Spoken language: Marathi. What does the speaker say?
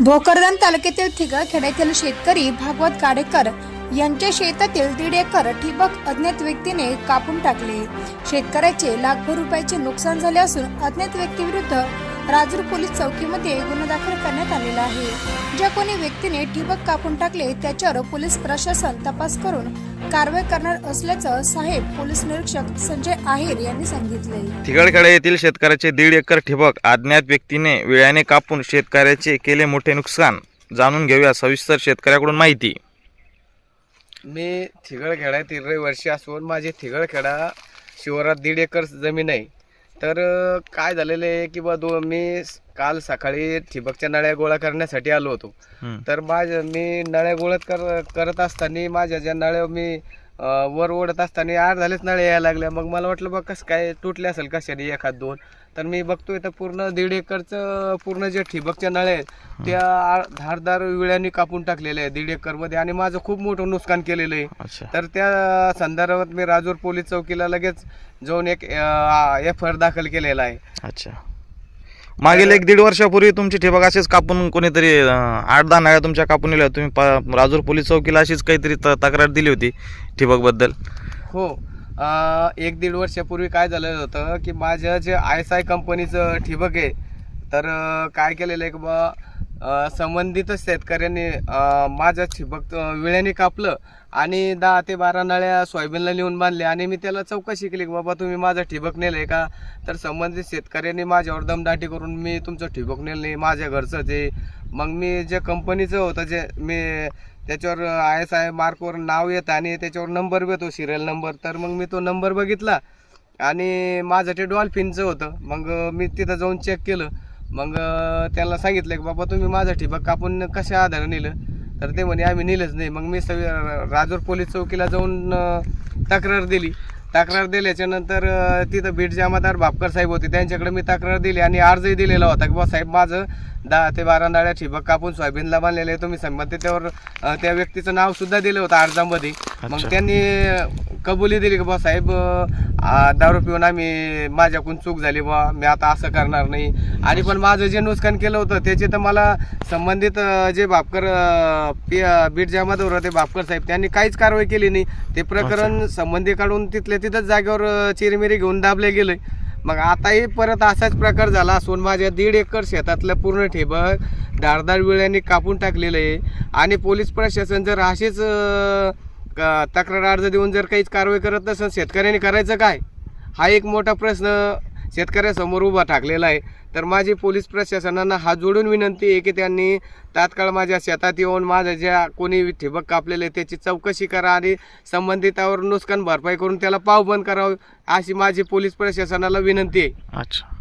भोकरदन तालुक्यातील ठिगळ खेड्यातील शेतकरी भागवत काडेकर यांच्या शेतातील दीड एकर ठिबक अज्ञात व्यक्तीने कापून टाकले. शेतकऱ्याचे लाखो रुपयाचे नुकसान झाले असून अज्ञात व्यक्तीविरुद्ध राजूर पोलीस चौकीमध्ये गुन्हा दाखल करण्यात आलेला आहे. ज्या कोणी व्यक्तीने ठिबक कापून टाकले त्याच्यावर पोलीस प्रशासन तपास करून कारवाई करणार असल्याचं साहेब पोलीस निरीक्षक संजय आहेर यांनी सांगितले थिगडखेडा येथील शेतकऱ्याचे दीड एकर ठिबक अज्ञात व्यक्तीने वेळाने कापून शेतकऱ्याचे केले मोठे नुकसान. जाणून घेऊया सविस्तर शेतकऱ्याकडून माहिती. मी थिगळखेड्यातील रहिवासी असून माझी थिगळखेडा शिवारात दीड एकर जमीन आहे. तर काय झालेलं आहे की बा दो मी काल सकाळी ठिबकच्या नळ्या गोळा करण्यासाठी आलो होतो. तर माझ्या मी नळ्या गोळ्यात कर करत असताना माझ्या ज्या नळ्या मी वर ओढत असताना आठ झालेच नळ्या यायला लागल्या मग मला वाटलं बघ कसं काय तुटले असेल कशाने एखाद दोन. तर मी बघतोय तर पूर्ण दीड एकरचं पूर्ण जे ठिबकच्या नळ्या आहेत. त्या धारदार विळ्यांनी कापून टाकलेल्या आहे दीड एकरमध्ये आणि माझं खूप मोठं नुकसान केलेलं आहे. तर त्या संदर्भात मी राजूर पोलीस चौकीला लगेच जाऊन एक एफ आर दाखल केलेला आहे. अच्छा. मागील एक दीड वर्षापूर्वी तुमची ठिबक अशीच कापून कोणीतरी आठ दहा नाळ्या तुमच्या कापून दिल्या तुम्ही पा- राजूर पोलीस चौकीला अशीच काहीतरी त- तक्रार दिली होती ठिबकबद्दल. हो अं, एक दीड वर्षापूर्वी काय झालेलं होतं की माझं जे आय एस आय कंपनीचं ठिबक आहे तर अं, काय केलेलं आहे की बा संबंधित शेतकऱ्यांनी माझ्या माझं ठिबक विळ्याने कापलं आणि दहा ते बारा नळ्या सोयाबीनला नेऊन बांधले आणि मी त्याला चौकशी केली की बाबा तुम्ही माझं ठिबक नेलंय का? तर संबंधित शेतकऱ्यांनी माझ्यावर दमदाटी करून मी तुमचं ठिबक नेलं नाही माझ्या घरचं ते मग मी जे कंपनीचं होतं जे मी त्याच्यावर आय एस आय मार्कवर नाव येतं आणि त्याच्यावर नंबर येतो सिरियल नंबर. तर मग मी तो नंबर बघितला आणि माझं ते डॉल्फिनचं होतं. मग मी तिथं जाऊन चेक केलं. मग त्याला सांगितलं की बाबा तुम्ही माझं ठिबक कापून कशा आधारे नेलं? तर ते म्हणे आम्ही नेलंच नाही. मग मी सगळी राजूर पोलीस चौकीला जाऊन तक्रार दिली. तक्रार दिल्याच्यानंतर तिथं बीट जामादार भापकर साहेब होते. त्यांच्याकडे मी तक्रार दिली आणि अर्जही दिलेला होता की बा साहेब माझं दहा ते बारा नाळ्या ठिबक कापून सोयाबीनला बांधलेलं तुम्ही संबंधित त्यावर त्या व्यक्तीचं नाव सुद्धा दिलं होतं अर्जामध्ये मग. त्यांनी कबुली दिली की बा साहेब दारू पिऊन आम्ही माझ्याकडून चूक झाली बा मी आता असं करणार नाही. आणि पण माझं जे नुकसान केलं होतं त्याचे तर मला संबंधित जे बीड जामादार होते भापकर साहेब त्यांनी काहीच कारवाई केली नाही. ते प्रकरण संबंधी काढून तिथल्या तिथंच जागेवर चिरमिरी घेऊन दाबले गेले. मग आताही परत असाच प्रकार झाला असून माझ्या दीड एकर शेतातलं पूर्ण ठिबक धारदार विळ्याने कापून टाकलेलं आहे. आणि पोलीस प्रशासन जर असेच तक्रार अर्ज देऊन जर काहीच कारवाई करत नसेल शेतकऱ्यांनी करायचं काय? हा एक मोठा प्रश्न शेतकऱ्यासमोर उभा ठाकलेला आहे. तर माझी पोलीस प्रशासनानं हात जोडून विनंती आहे की त्यांनी तात्काळ माझ्या शेतात येऊन माझ्या ज्या कोणी ठिबक कापलेले त्याची चौकशी करा आणि संबंधितावर नुकसान भरपाई करून त्याला पाव बंद करावं अशी माझी पोलीस प्रशासनाला विनंती आहे. अच्छा.